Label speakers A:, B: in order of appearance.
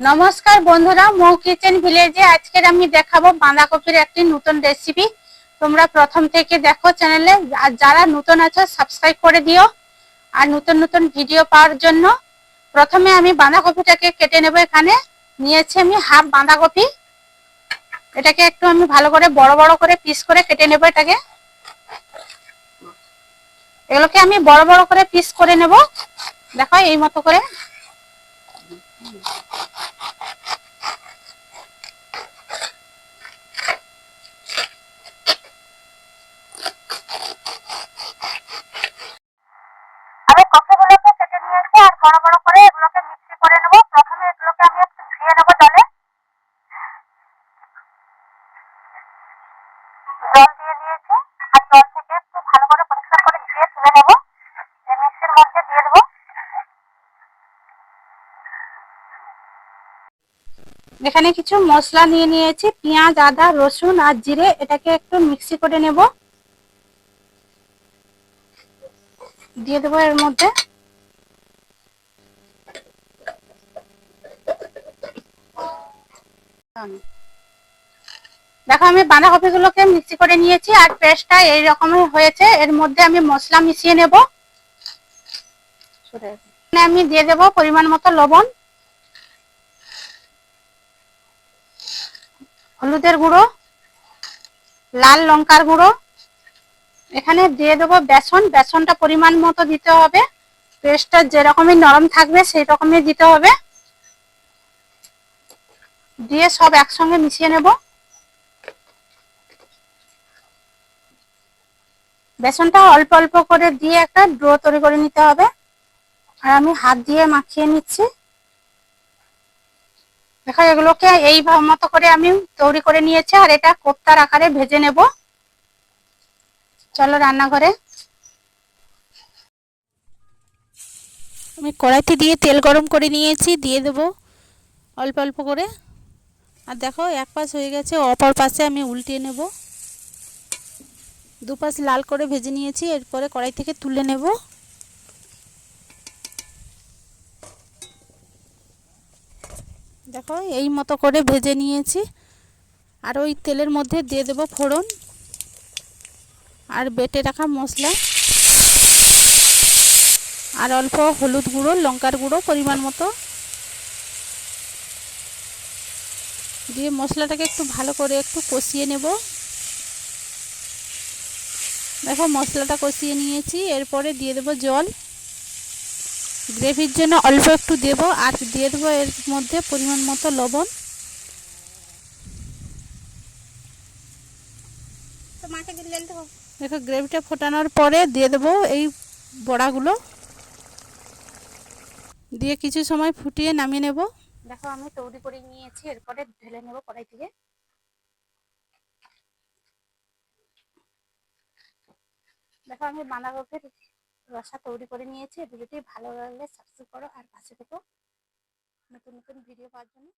A: নমস্কার বন্ধুরা, মৌ কিচেন ভিলেজে আজকের আমি দেখাবো বাঁধাকপির একটি নতুন রেসিপি তোমরা প্রথম থেকে দেখো চ্যানেলে আর যারা নতুন আছো সাবস্ক্রাইব করে দিও। আর নতুন নতুন ভিডিও পাওয়ার জন্য প্রথমে আমি বাঁধাকপিটাকে কেটে নেব এখানে। নিয়েছি আমি হাফ বাঁধাকপি। এটাকে একটু আমি ভালো করে বড় বড় করে পিস করে কেটে নেব এটাকে। এগুলোকে আমি বড় বড় করে পিস করে নেব। দেখো, এই মতো করে। আমি কপিগুলোকে কেটে নিয়েছি আর বড় বড় করে এগুলোকে মিক্সি করে নেব। প্রথমে এগুলোকে আমি একটু ধুয়ে নেব জলে। জল দিয়ে দিয়েছি। আর জল থেকে একটু ভালো করে পরিষ্কার করে ধুয়ে তুলে নেব। এই মিক্সির মধ্যে দিয়ে দেবো। এখানে কিছু মশলা নিয়ে নিয়েছি। পেঁয়াজ, আদা, রসুন আর জিরে এটাকে একটু মিক্সি করে নেব। দিয়ে দেবো এর মধ্যে। দেখো, আমি বাঁধাকপি গুলোকে মিক্সি করে নিয়েছি আর পেস্টটা এই রকমের হয়েছে। এর মধ্যে আমি মশলা মিশিয়ে নেব। আমি দিয়ে দেব পরিমাণ মতো লবণ, হলুদের গুঁড়ো, লাল লঙ্কার গুঁড়ো এখানে দিয়ে দেবো বেসন। বেসনটা পরিমাণ মতো দিতে হবে। পেস্টটা যেরকমই নরম থাকবে সেই রকমই দিতে হবে। দিয়ে সব একসঙ্গে মিশিয়ে নেব। বেসনটা অল্প অল্প করে দিয়ে একটা ড্রো তৈরি করে নিতে হবে। আর আমি হাত দিয়ে মাখিয়ে নিচ্ছি। দেখো, এগুলোকে এই মতো করে আমি তৈরি করে নিয়েছি, আর এটা কোপ্তার আকারে ভেজে নেব। চলো রান্নাঘরে।
B: আমি কড়াইতে দিয়ে তেল গরম করে নিয়েছি, দিয়ে দেব অল্প অল্প করে। আর দেখো, এক পাশ হয়ে গেছে, অপর পাশে আমি উল্টিয়ে নেব। দুপাশ লাল করে ভেজে নিয়েছি, এরপরে কড়াই থেকে তুলে নেব। দেখো, এই মতো করে ভেজে নিয়েছি। আর ওই তেলের মধ্যে দিয়ে দেব ফোড়ন। আর বেটে রাখা মশলা। আর অল্প হলুদ গুঁড়ো, লঙ্কার গুঁড়ো পরিমাণ মতো। দিয়ে মশলাটাকে একটু ভালো করে একটু কষিয়ে নেব। দেখো মশলাটা কষিয়ে নিয়েছি, এরপরে দিয়ে দেব জল। গ্রেভির জন্য অল্প একটু দেব, আর দিয়ে দেবো এর মধ্যে পরিমাণ মতো লবণ। দেখো গ্রেভিটা ফোটানোর পরে দিয়ে দেবো এই বড়াগুলো। দিয়ে কিছু সময় ফুটিয়ে নামিয়ে নেব।
A: দেখো, আমি তৈরি করে নিয়েছি, এরপরে ঢেলে নেব কড়াই থেকে। দেখো, আমি বাঁধাকপির রসা তৈরি করে নিয়েছি। ভিডিওটি ভালো লাগলে সাবস্ক্রাইব করো আর পাশে থেকো। নতুন নতুন ভিডিও পাওয়ার জন্য।